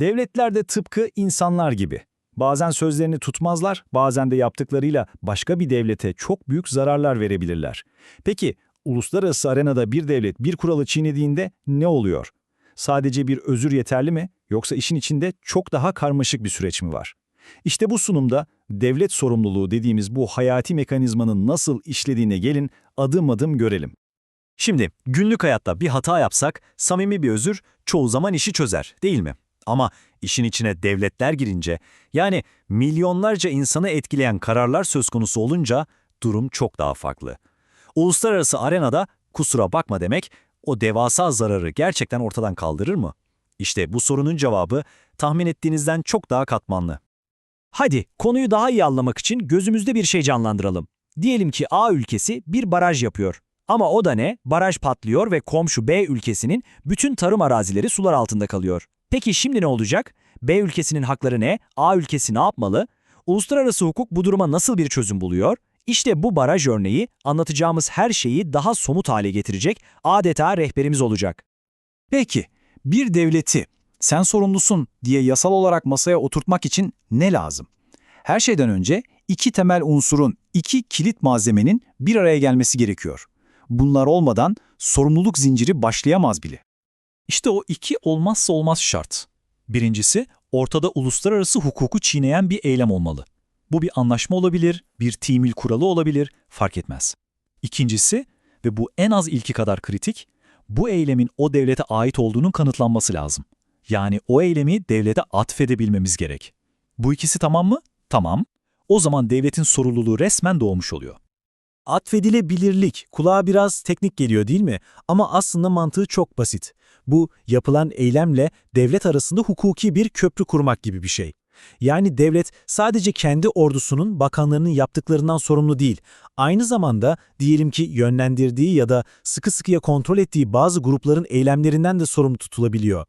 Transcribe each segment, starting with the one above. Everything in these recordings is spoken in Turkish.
Devletler de tıpkı insanlar gibi. Bazen sözlerini tutmazlar, bazen de yaptıklarıyla başka bir devlete çok büyük zararlar verebilirler. Peki, uluslararası arenada bir devlet bir kuralı çiğnediğinde ne oluyor? Sadece bir özür yeterli mi, yoksa işin içinde çok daha karmaşık bir süreç mi var? İşte bu sunumda devlet sorumluluğu dediğimiz bu hayati mekanizmanın nasıl işlediğine gelin adım adım görelim. Şimdi günlük hayatta bir hata yapsak samimi bir özür çoğu zaman işi çözer değil mi? Ama işin içine devletler girince yani milyonlarca insanı etkileyen kararlar söz konusu olunca durum çok daha farklı. Uluslararası arenada kusura bakma demek o devasa zararı gerçekten ortadan kaldırır mı? İşte bu sorunun cevabı tahmin ettiğinizden çok daha katmanlı. Hadi konuyu daha iyi anlamak için gözümüzde bir şey canlandıralım. Diyelim ki A ülkesi bir baraj yapıyor. Ama o da ne? Baraj patlıyor ve komşu B ülkesinin bütün tarım arazileri sular altında kalıyor. Peki şimdi ne olacak? B ülkesinin hakları ne? A ülkesi ne yapmalı? Uluslararası hukuk bu duruma nasıl bir çözüm buluyor? İşte bu baraj örneği anlatacağımız her şeyi daha somut hale getirecek adeta rehberimiz olacak. Peki, bir devleti sen sorumlusun diye yasal olarak masaya oturtmak için ne lazım? Her şeyden önce iki temel unsurun, iki kilit malzemenin bir araya gelmesi gerekiyor. Bunlar olmadan sorumluluk zinciri başlayamaz bile. İşte o iki olmazsa olmaz şart. Birincisi, ortada uluslararası hukuku çiğneyen bir eylem olmalı. Bu bir anlaşma olabilir, bir timil kuralı olabilir, fark etmez. İkincisi, ve bu en az ilki kadar kritik, bu eylemin o devlete ait olduğunun kanıtlanması lazım. Yani o eylemi devlete atfedebilmemiz gerek. Bu ikisi tamam mı? Tamam. O zaman devletin sorumluluğu resmen doğmuş oluyor. Atfedilebilirlik kulağa biraz teknik geliyor değil mi? Ama aslında mantığı çok basit. Bu yapılan eylemle devlet arasında hukuki bir köprü kurmak gibi bir şey. Yani devlet sadece kendi ordusunun, bakanlarının yaptıklarından sorumlu değil. Aynı zamanda diyelim ki yönlendirdiği ya da sıkı sıkıya kontrol ettiği bazı grupların eylemlerinden de sorumlu tutulabiliyor.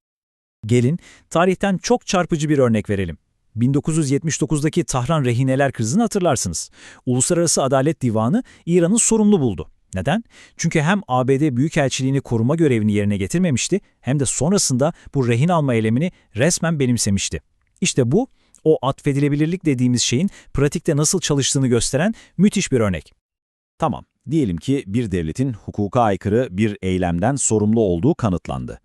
Gelin tarihten çok çarpıcı bir örnek verelim. 1979'daki Tahran rehineler krizini hatırlarsınız. Uluslararası Adalet Divanı İran'ı sorumlu buldu. Neden? Çünkü hem ABD Büyükelçiliğini koruma görevini yerine getirmemişti hem de sonrasında bu rehin alma eylemini resmen benimsemişti. İşte bu, o atfedilebilirlik dediğimiz şeyin pratikte nasıl çalıştığını gösteren müthiş bir örnek. Tamam, diyelim ki bir devletin hukuka aykırı bir eylemden sorumlu olduğu kanıtlandı.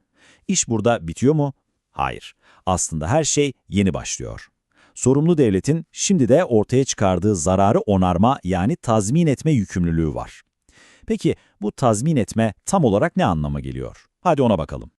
İş burada bitiyor mu? Hayır. Aslında her şey yeni başlıyor. Sorumlu devletin şimdi de ortaya çıkardığı zararı onarma yani tazmin etme yükümlülüğü var. Peki bu tazmin etme tam olarak ne anlama geliyor? Hadi ona bakalım.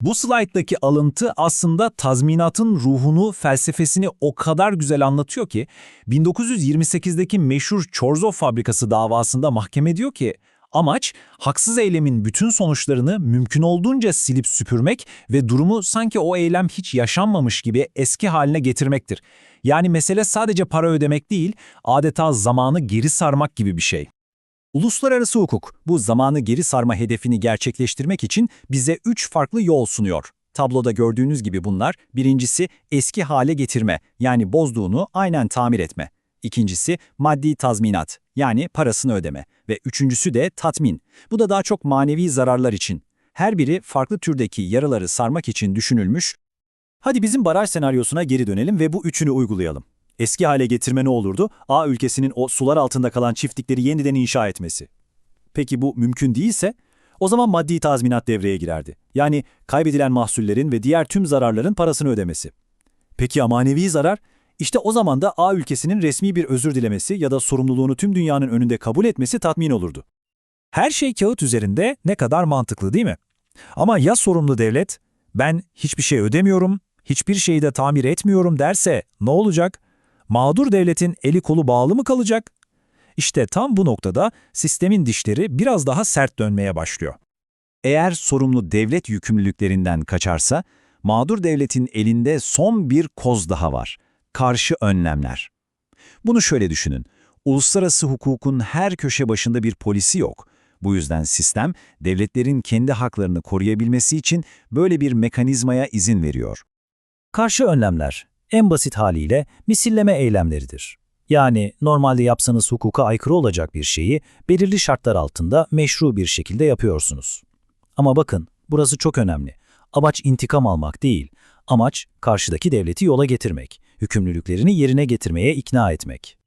Bu slayttaki alıntı aslında tazminatın ruhunu, felsefesini o kadar güzel anlatıyor ki 1928'deki meşhur Çorzov fabrikası davasında mahkeme diyor ki amaç haksız eylemin bütün sonuçlarını mümkün olduğunca silip süpürmek ve durumu sanki o eylem hiç yaşanmamış gibi eski haline getirmektir. Yani mesele sadece para ödemek değil, adeta zamanı geri sarmak gibi bir şey. Uluslararası hukuk bu zamanı geri sarma hedefini gerçekleştirmek için bize üç farklı yol sunuyor. Tabloda gördüğünüz gibi bunlar, birincisi eski hale getirme, yani bozduğunu aynen tamir etme. İkincisi maddi tazminat, yani parasını ödeme ve üçüncüsü de tatmin. Bu da daha çok manevi zararlar için. Her biri farklı türdeki yaraları sarmak için düşünülmüş. Hadi bizim baraj senaryosuna geri dönelim ve bu üçünü uygulayalım. Eski hale getirme ne olurdu? A ülkesinin o sular altında kalan çiftlikleri yeniden inşa etmesi. Peki bu mümkün değilse? O zaman maddi tazminat devreye girerdi. Yani kaybedilen mahsullerin ve diğer tüm zararların parasını ödemesi. Peki ya manevi zarar? İşte o zaman da A ülkesinin resmi bir özür dilemesi ya da sorumluluğunu tüm dünyanın önünde kabul etmesi tatmin olurdu. Her şey kağıt üzerinde ne kadar mantıklı değil mi? Ama ya sorumlu devlet, ben hiçbir şey ödemiyorum, hiçbir şeyi de tamir etmiyorum derse ne olacak? Mağdur devletin eli kolu bağlı mı kalacak? İşte tam bu noktada sistemin dişleri biraz daha sert dönmeye başlıyor. Eğer sorumlu devlet yükümlülüklerinden kaçarsa, mağdur devletin elinde son bir koz daha var. Karşı önlemler. Bunu şöyle düşünün. Uluslararası hukukun her köşe başında bir polisi yok. Bu yüzden sistem, devletlerin kendi haklarını koruyabilmesi için böyle bir mekanizmaya izin veriyor. Karşı önlemler, en basit haliyle misilleme eylemleridir. Yani normalde yapsanız hukuka aykırı olacak bir şeyi belirli şartlar altında meşru bir şekilde yapıyorsunuz. Ama bakın, burası çok önemli. Amaç intikam almak değil, Amaç karşıdaki devleti yola getirmek, hükümlülüklerini yerine getirmeye ikna etmek.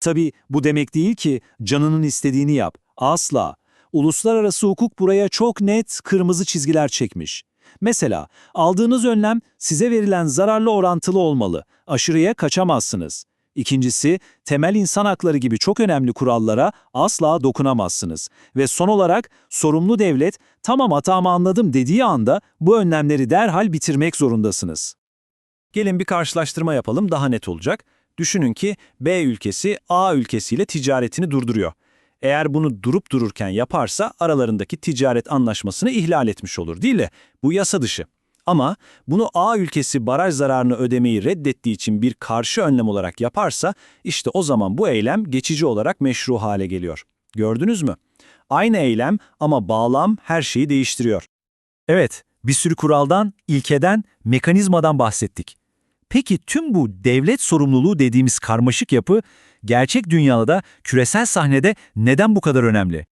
Tabii bu demek değil ki canının istediğini yap. Asla. Uluslararası hukuk buraya çok net kırmızı çizgiler çekmiş. Mesela aldığınız önlem size verilen zararlı orantılı olmalı. Aşırıya kaçamazsınız. İkincisi, temel insan hakları gibi çok önemli kurallara asla dokunamazsınız. Ve son olarak sorumlu devlet tamam hatamı anladım dediği anda bu önlemleri derhal bitirmek zorundasınız. Gelin bir karşılaştırma yapalım daha net olacak. Düşünün ki B ülkesi A ülkesiyle ticaretini durduruyor. Eğer bunu durup dururken yaparsa aralarındaki ticaret anlaşmasını ihlal etmiş olur değil mi? Bu yasa dışı. Ama bunu A ülkesi baraj zararını ödemeyi reddettiği için bir karşı önlem olarak yaparsa işte o zaman bu eylem geçici olarak meşru hale geliyor. Gördünüz mü? Aynı eylem ama bağlam her şeyi değiştiriyor. Evet, bir sürü kuraldan, ilkeden, mekanizmadan bahsettik. Peki tüm bu devlet sorumluluğu dediğimiz karmaşık yapı gerçek dünyada, küresel sahnede neden bu kadar önemli?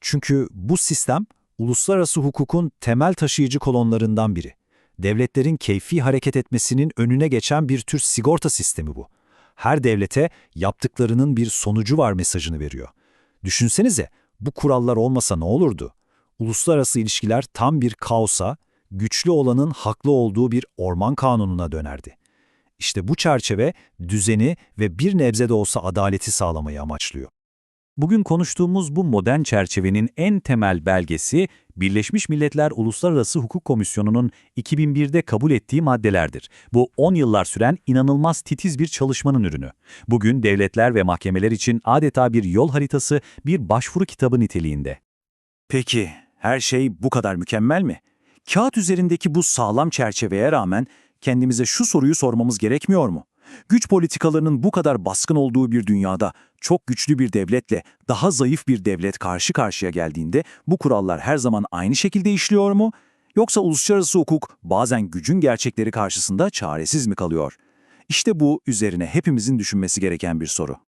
Çünkü bu sistem uluslararası hukukun temel taşıyıcı kolonlarından biri. Devletlerin keyfi hareket etmesinin önüne geçen bir tür sigorta sistemi bu. Her devlete yaptıklarının bir sonucu var mesajını veriyor. Düşünsenize bu kurallar olmasa ne olurdu? Uluslararası ilişkiler tam bir kaosa, güçlü olanın haklı olduğu bir orman kanununa dönerdi. İşte bu çerçeve düzeni ve bir nebze de olsa adaleti sağlamayı amaçlıyor. Bugün konuştuğumuz bu modern çerçevenin en temel belgesi Birleşmiş Milletler Uluslararası Hukuk Komisyonu'nun 2001'de kabul ettiği maddelerdir. Bu 10 yıllar süren inanılmaz titiz bir çalışmanın ürünü. Bugün devletler ve mahkemeler için adeta bir yol haritası, bir başvuru kitabı niteliğinde. Peki, her şey bu kadar mükemmel mi? Kağıt üzerindeki bu sağlam çerçeveye rağmen kendimize şu soruyu sormamız gerekmiyor mu? Güç politikalarının bu kadar baskın olduğu bir dünyada çok güçlü bir devletle daha zayıf bir devlet karşı karşıya geldiğinde bu kurallar her zaman aynı şekilde işliyor mu? Yoksa uluslararası hukuk bazen gücün gerçekleri karşısında çaresiz mi kalıyor? İşte bu üzerine hepimizin düşünmesi gereken bir soru.